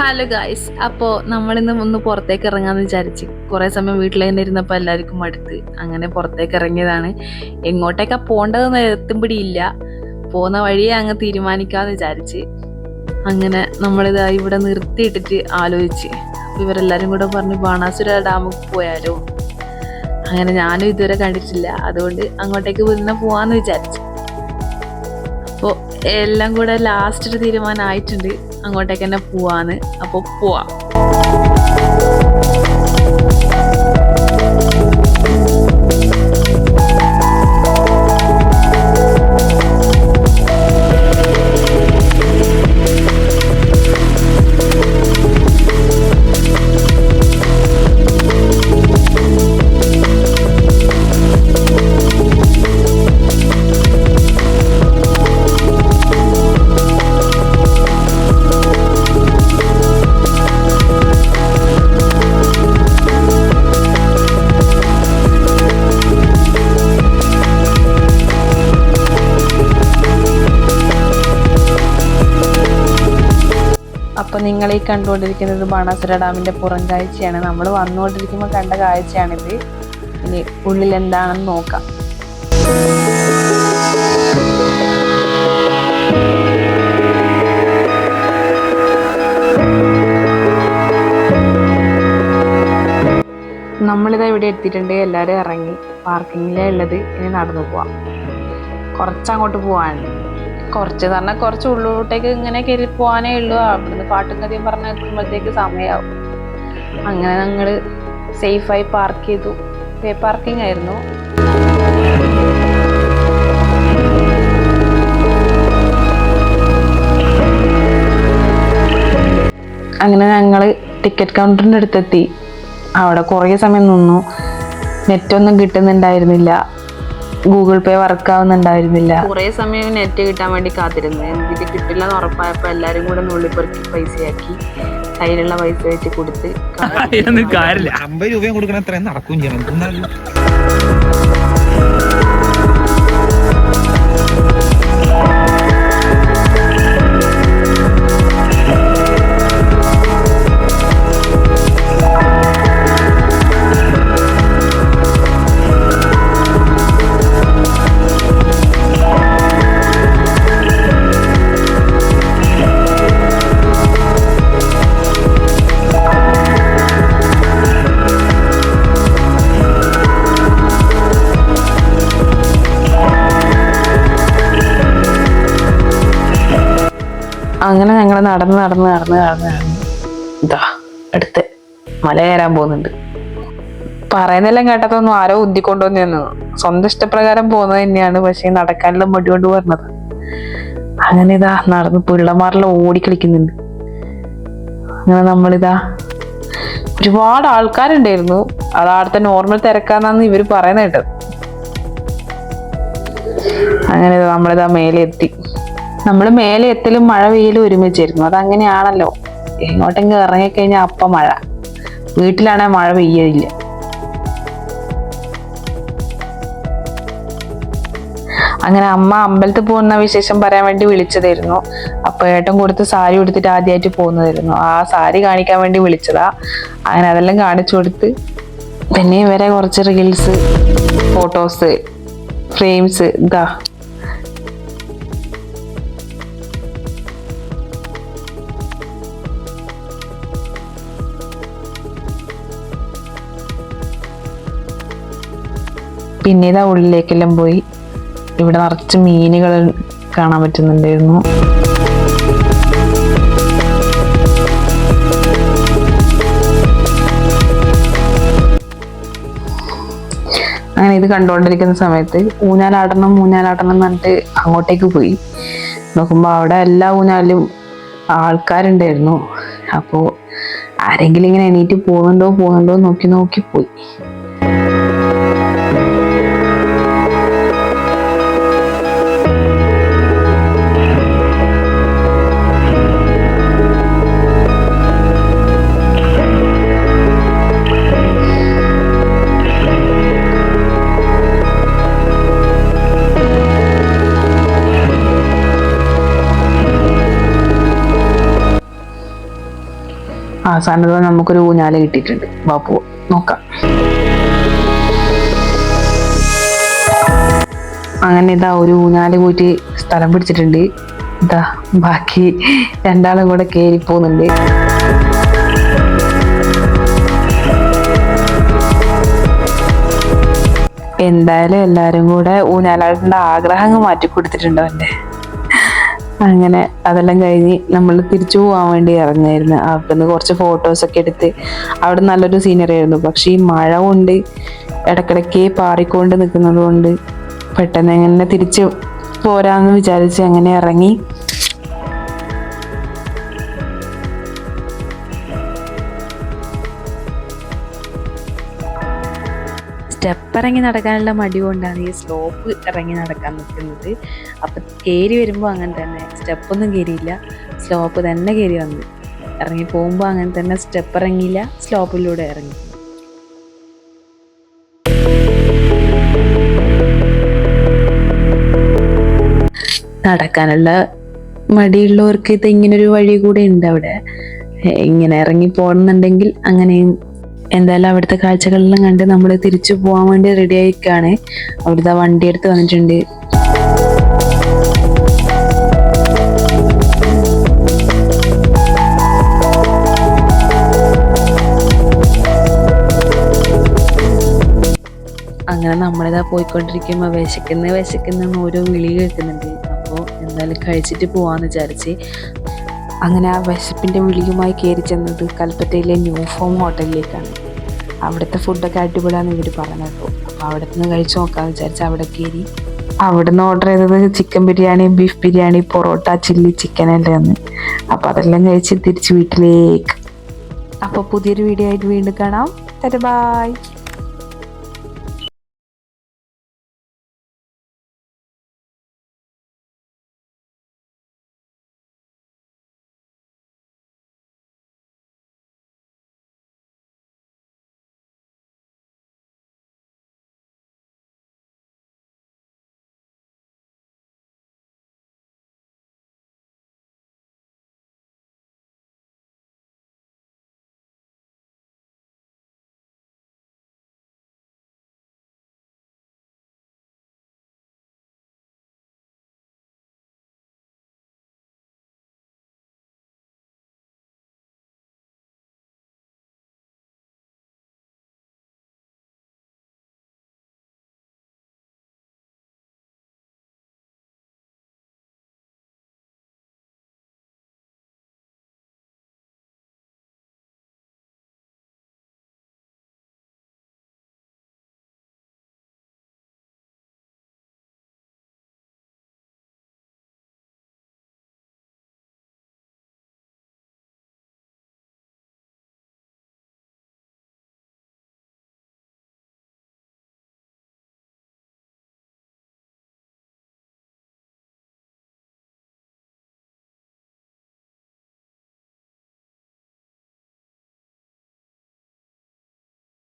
Hello guys അപ്പോൾ നമ്മളിന്ന് ഒന്ന് പുറത്തേക്ക് ഇറങ്ങാന്ന് വിചാരിച്ച്. കുറേ സമയം വീട്ടിൽ തന്നെ ഇരുന്നപ്പോൾ എല്ലാവർക്കും അടുത്ത് അങ്ങനെ പുറത്തേക്ക് ഇറങ്ങിയതാണ്. എങ്ങോട്ടേക്കാ പോകേണ്ടതെന്ന് എത്തുമ്പിടിയില്ല പോകുന്ന വഴിയെ അങ്ങ് തീരുമാനിക്കാന്ന് വിചാരിച്ച്. അങ്ങനെ നമ്മളിത് ഇവിടെ നിർത്തിയിട്ടിട്ട് ആലോചിച്ച്. ഇവരെല്ലാവരും കൂടെ പറഞ്ഞ് ബാണാസുര ഡാമിൽ പോയാലോ? അങ്ങനെ ഞാനും ഇതുവരെ കണ്ടിട്ടില്ല. അതുകൊണ്ട് അങ്ങോട്ടേക്ക് പിന്നെ പോവാന്ന് വിചാരിച്ചു. അപ്പോൾ എല്ലാം കൂടെ ലാസ്റ്റ് ഒരു തീരുമാനമായിട്ടുണ്ട്. അങ്ങോട്ടേക്ക് തന്നെ പോവാന്ന്. അപ്പോൾ പോവാം. നിങ്ങൾ ഈ കണ്ടുകൊണ്ടിരിക്കുന്നത് ബാണാസുര ഡാമിന്റെ പുറം കാഴ്ചയാണ്. നമ്മൾ വന്നുകൊണ്ടിരിക്കുമ്പോൾ കണ്ട കാഴ്ചയാണിത്. ഇനി ഉള്ളിൽ എന്താണെന്ന് നോക്കാം. നമ്മളിതാ ഇവിടെ എത്തിയിട്ടുണ്ട്. എല്ലാവരും ഇറങ്ങി. പാർക്കിങ്ങിലേ ഉള്ളത്. ഇനി നടന്നു പോവാം. കുറച്ചങ്ങോട്ട് പോവാനുണ്ട്. കുറച്ച് പറഞ്ഞാൽ കുറച്ച് ഉള്ളിലോട്ടേക്ക് ഇങ്ങനെ കയറി പോകാനേ ഉള്ളൂ. അവിടുന്ന് പാട്ടും കഥയും പറഞ്ഞ് എത്തുമ്പോഴത്തേക്ക് സമയമാവും അങ്ങനെ ഞങ്ങൾ സേഫായി പാർക്ക് ചെയ്തു. പേ പാർക്കിംഗ് ആയിരുന്നു. അങ്ങനെ ഞങ്ങൾ ടിക്കറ്റ് കൗണ്ടറിന്റെ അടുത്തെത്തി. അവിടെ കുറേ സമയം നിന്നു. നെറ്റൊന്നും കിട്ടുന്നുണ്ടായിരുന്നില്ല. ഗൂഗിൾ പേ വർക്ക് ആവുന്നുണ്ടായിരുന്നില്ല കുറേ സമയം നെറ്റ് കിട്ടാൻ വേണ്ടി കാത്തിരുന്നു. ഇത് കിട്ടില്ല എന്ന് ഉറപ്പായപ്പോൾ എല്ലാവരും കൂടെ നുള്ളി പെറുക്കി പൈസയാക്കി കയ്യിലുള്ള പൈസ വെച്ച് കൊടുത്ത് കാര്യമില്ല. അമ്പത് രൂപയും കൊടുക്കണ എത്രയും നടക്കും ചെയ്യണം. അങ്ങനെ ഞങ്ങൾ നടന്ന് നടന്ന് നടന്ന് നടന്ന് നടന്ന് ഇതാ അടുത്ത് മല കയറാൻ പോകുന്നുണ്ട്. പറയുന്നെല്ലാം കേട്ടതൊന്നും ആരോ ഉന്തിക്കൊണ്ടുവന്നു തന്നു സ്വന്തം ഇഷ്ടപ്രകാരം പോകുന്നത് തന്നെയാണ് പക്ഷെ നടക്കാനുള്ള മടി കൊണ്ട് പറഞ്ഞത് അങ്ങനെ ഇതാ നടന്ന് പിള്ളമാരെല്ലാം ഓടിക്കളിക്കുന്നുണ്ട് അങ്ങനെ നമ്മളിതാ ഒരുപാട് ആൾക്കാരുണ്ടായിരുന്നു. അത് നോർമൽ തിരക്കാന്നാന്ന് ഇവർ പറയുന്ന കേട്ടത്. അങ്ങനെ നമ്മളിതാ മേലെ എത്തി നമ്മൾ മേലെ എത്തലും മഴ പെയ്യലും ഒരുമിച്ചായിരുന്നു. അതങ്ങനെയാണല്ലോ. എങ്ങോട്ടെങ്കിലും ഇറങ്ങിക്കഴിഞ്ഞാൽ അപ്പം മഴ. വീട്ടിലാണെങ്കിൽ മഴ പെയ്യലില്ല. അങ്ങനെ അമ്മ അമ്പലത്തിൽ പോകുന്ന വിശേഷം പറയാൻ വേണ്ടി വിളിച്ചതായിരുന്നു. അപ്പൊ ഏട്ടൻ കൊടുത്ത് സാരി കൊടുത്തിട്ട് ആദ്യമായിട്ട് പോകുന്നതായിരുന്നു. ആ സാരി കാണിക്കാൻ വേണ്ടി വിളിച്ചതാ. അങ്ങനെ അതെല്ലാം കാണിച്ചു കൊടുത്ത് പിന്നെ ഇവരെ കുറച്ച് റീൽസ് ഫോട്ടോസ് ഫ്രെയിംസ് ഇതാ പിന്നെ ഇതാ ഉള്ളിലേക്കെല്ലാം പോയി ഇവിടെ നിറച്ച് മീനുകൾ കാണാൻ പറ്റുന്നുണ്ടായിരുന്നു. അങ്ങനെ ഇത് കണ്ടുകൊണ്ടിരിക്കുന്ന സമയത്ത് ഊഞ്ഞാലാടണം ഊഞ്ഞാലാടണം എന്ന് പറഞ്ഞിട്ട് അങ്ങോട്ടേക്ക് പോയി. നോക്കുമ്പോൾ അവിടെ എല്ലാ ഊഞ്ഞാലും ആൾക്കാരുണ്ടായിരുന്നു. അപ്പോൾ ആരെങ്കിലും ഇങ്ങനെ എണീറ്റ് പോകുന്നുണ്ടോ പോകുന്നുണ്ടോ നോക്കി നോക്കി പോയി. അവസാനത്തെ നമുക്കൊരു ഊഞ്ഞാല കിട്ടിയിട്ടുണ്ട്. ബാപ്പു നോക്കാം. അങ്ങനെ ഇതാ ഒരു ഊഞ്ഞാൽ കൂറ്റി സ്ഥലം പിടിച്ചിട്ടുണ്ട്. ഇതാ ബാക്കി രണ്ടാളും കൂടെ കയറി പോകുന്നുണ്ട്. എന്തായാലും എല്ലാവരും കൂടെ ഊഞ്ഞാലാടേണ്ട ആഗ്രഹം മാറ്റി കൊടുത്തിട്ടുണ്ടോ എന്റെ അങ്ങനെ അതെല്ലാം കഴിഞ്ഞ് നമ്മൾ തിരിച്ചു പോകാൻ വേണ്ടി ഇറങ്ങായിരുന്നു. അവിടുന്ന് കുറച്ച് ഫോട്ടോസ് ഒക്കെ എടുത്ത് അവിടെ നല്ലൊരു സീനറി ആയിരുന്നു. പക്ഷേ ഈ മഴ കൊണ്ട് ഇടക്കിടയ്ക്ക് പാറിക്കൊണ്ട് നിൽക്കുന്നത് കൊണ്ട് പെട്ടെന്ന് എങ്ങനെ തിരിച്ച് പോരാന്ന് വിചാരിച്ച് അങ്ങനെ ഇറങ്ങി. സ്റ്റെപ്പ് ഇറങ്ങി നടക്കാനുള്ള മടി കൊണ്ടാണ് ഈ സ്ലോപ്പ് ഇറങ്ങി നടക്കാൻ നിൽക്കുന്നത് അപ്പം കയറി വരുമ്പോൾ അങ്ങനെ തന്നെ. സ്റ്റെപ്പൊന്നും കയറിയില്ല സ്ലോപ്പ് തന്നെ കയറി വന്നു. ഇറങ്ങി പോകുമ്പോൾ അങ്ങനെ തന്നെ സ്റ്റെപ്പ് ഇറങ്ങിയില്ല സ്ലോപ്പിലൂടെ ഇറങ്ങി. നടക്കാനുള്ള മടിയുള്ളവർക്ക് ഇത് ഇങ്ങനൊരു വഴി കൂടെ ഉണ്ട് അവിടെ. ഇങ്ങനെ ഇറങ്ങി പോകണമെന്നുണ്ടെങ്കിൽ അങ്ങനെയും എന്തായാലും അവിടുത്തെ കാഴ്ചകളെല്ലാം കണ്ട് നമ്മൾ തിരിച്ചു പോകാൻ വേണ്ടി റെഡി ആയിക്കാണ് അവിടുത്തെ വണ്ടി എടുത്ത് വന്നിട്ടുണ്ട്. അങ്ങനെ നമ്മളിതാ പോയിക്കൊണ്ടിരിക്കുമ്പോൾ വിശക്കുന്ന വിശക്കുന്ന ഓരോ വിളി കേൾക്കുന്നുണ്ട്. അപ്പോൾ എന്തായാലും കഴിച്ചിട്ട് പോവാന്ന് വിചാരിച്ച് അങ്ങനെ ആ വിശപ്പിന്റെ വിളിയുമായി കയറി ചെന്നത് കൽപ്പറ്റയിലെ ന്യൂ ഫോം ഹോട്ടലിലേക്കാണ്. അവിടുത്തെ ഫുഡൊക്കെ അടിപൊളിയാണ് ഇവർ പറഞ്ഞത്. അപ്പോൾ അവിടെ നിന്ന് കഴിച്ച് നോക്കാമെന്ന് വിചാരിച്ച് അവിടെ കയറി. അവിടെ നിന്ന് ഓർഡർ ചെയ്തത് chicken biryani beef biryani parotta chilli chicken ആണ് അപ്പോൾ അതെല്ലാം കഴിച്ച് തിരിച്ച് വീട്ടിലേക്ക്. അപ്പോൾ പുതിയൊരു വീഡിയോ ആയിട്ട് വീണ്ടും കാണാം. ബൈ